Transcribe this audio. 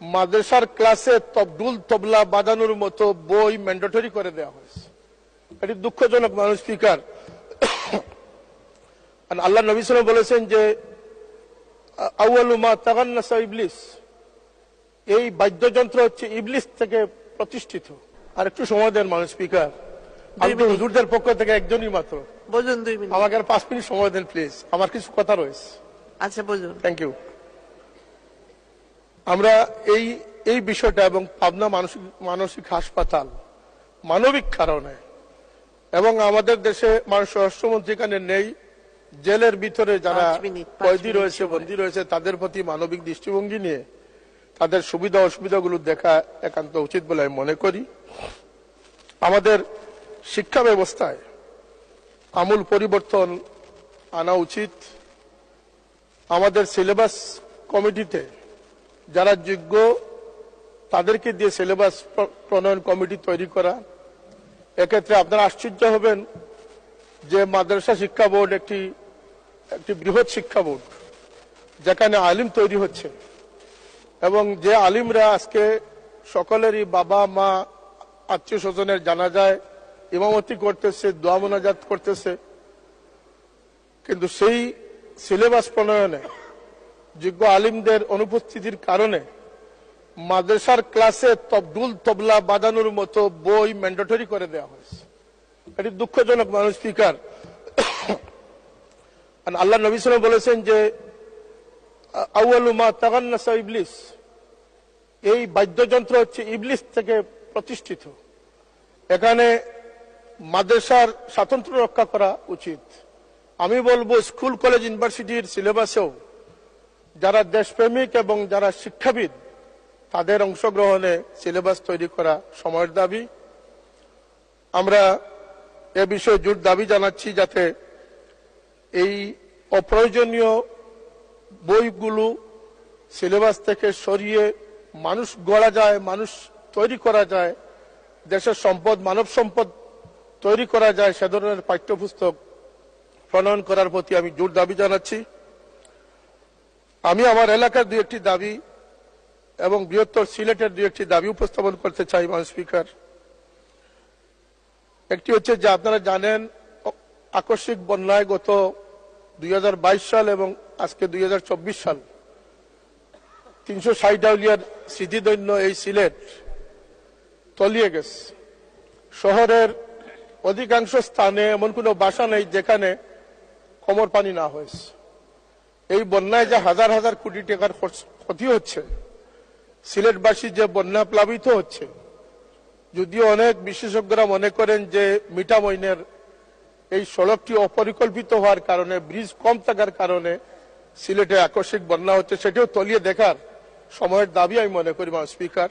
মাদ্রাসার ক্লাসে তবদুল তবলা বাজানোর মতো বই ম্যান্ডেটরি করে দেওয়া হয়েছে। এটি দুঃখজনক মানুষ স্পিকার। আর আল্লাহ নবী সাল্লাম বলেছেন যে আউয়ালুমা তাগান্নাসা ইবলিস। এই বাদ্যযন্ত্র হচ্ছে ইবলিস থেকে প্রতিষ্ঠিত। আর একটু সময় দেন মানুষ স্পিকার। আমি হুজুরদের পক্ষ থেকে একজনই মাত্র। বুঝুন দুই মিনিট। আমাকে আর পাঁচ মিনিট সময় দেন প্লিজ। আমার কিছু কথা রয়েছে। আচ্ছা বুঝুন। থ্যাংক ইউ আমরা এই এই বিষয়টা এবং পাবনা মানসিক মানসিক হাসপাতাল মানবিক কারণে এবং আমাদের দেশে মানুষ স্বরাষ্ট্রমন্ত্রী এখানে নেই জেলের ভিতরে যারা কয়েদি রয়েছে। বন্দী রয়েছে তাদের প্রতি মানবিক দৃষ্টিভঙ্গি নিয়ে তাদের সুবিধা অসুবিধাগুলো দেখা একান্ত উচিত বলে আমি মনে করি আমাদের শিক্ষা ব্যবস্থায় আমূল পরিবর্তন আনা উচিত আমাদের সিলেবাস কমিটিতে যারা যোগ্য, তাদেরকে দিয়ে সিলেবাস প্রণয়ন কমিটি তৈরি করা। এক্ষেত্রে আপনারা আশ্চর্য হবেন যে মাদ্রাসা শিক্ষা বোর্ড একটি একটি বৃহৎ শিক্ষা বোর্ড, যেখানে আলিম তৈরি হচ্ছে। এবং যে আলিমরা আজকে সকলেরই বাবা, মা, আত্মীয় স্বজনের জানা যায় ইমামতি করতেছে, দোয়া মোনাজাত করতেছে, কিন্তু সেই সিলেবাস প্রণয়নে যোগ্য আলিমদের অনুপস্থিতির কারণে মাদ্রাসার ক্লাসে তবদুল তবলা বাজানোর মতো বই ম্যান্ডেটরি করে দেওয়া হয়েছে। এটি দুঃখজনক, মানুষ স্পিকার আল্লাহ নবী সাল্লাম বলেছেন যে আউয়ালুমা তাগান্নাসা ইবলিস। এই বাদ্যযন্ত্র হচ্ছে ইবলিস থেকে প্রতিষ্ঠিত। এখানে মাদ্রাসার স্বাতন্ত্র্য রক্ষা করা উচিত। আমি বলব, স্কুল, কলেজ, ইউনিভার্সিটির সিলেবাসেও যারা দেশপ্রেমিক এবং যারা শিক্ষাবিদ, তাদের অংশগ্রহণে সিলেবাস তৈরি করা সময়ের দাবি। আমরা এ বিষয়ে জোর দাবি জানাচ্ছি যাতে এই অপ্রয়োজনীয় বইগুলো সিলেবাস থেকে সরিয়ে মানুষ গড়া যায়, মানুষ তৈরি করা যায়, দেশের সম্পদ, মানব সম্পদ তৈরি করা যায়, সে ধরনের পাঠ্যপুস্তক প্রণয়ন করার প্রতি আমি জোর দাবি জানাচ্ছি। আমি আমার এলাকার দু একটি দাবি এবং বৃহত্তর সিলেটের দু একটি দাবি উপস্থাপন করতে চাই মান স্পিকার। একটি হচ্ছে যে আপনারা জানেন, আকস্মিক বন্যায় গত দুই হাজার বাইশ সাল এবং আজকে দুই হাজার চব্বিশ সাল তিনশো ষাট আউলিয়ার স্মৃতিদৈন্য এই সিলেট তলিয়ে গেছে। শহরের অধিকাংশ স্থানে এমন কোনো বাসা নেই যেখানে কোমর পানি না হয়েছে। এই বন্যায় যে হাজার হাজার কোটি টাকার ক্ষতি হচ্ছে, সিলেটবাসী যে বন্যা প্লাবিত হচ্ছে, যদিও অনেক বিশেষজ্ঞরা মনে করেন যে মিঠামইনের এই সড়কটি অপরিকল্পিত হওয়ার কারণে, ব্রিজ কম থাকার কারণে সিলেটে আকস্মিক বন্যা হচ্ছে, সেটিও তলিয়ে দেখার সময়ের দাবি আমি মনে করি স্পিকার।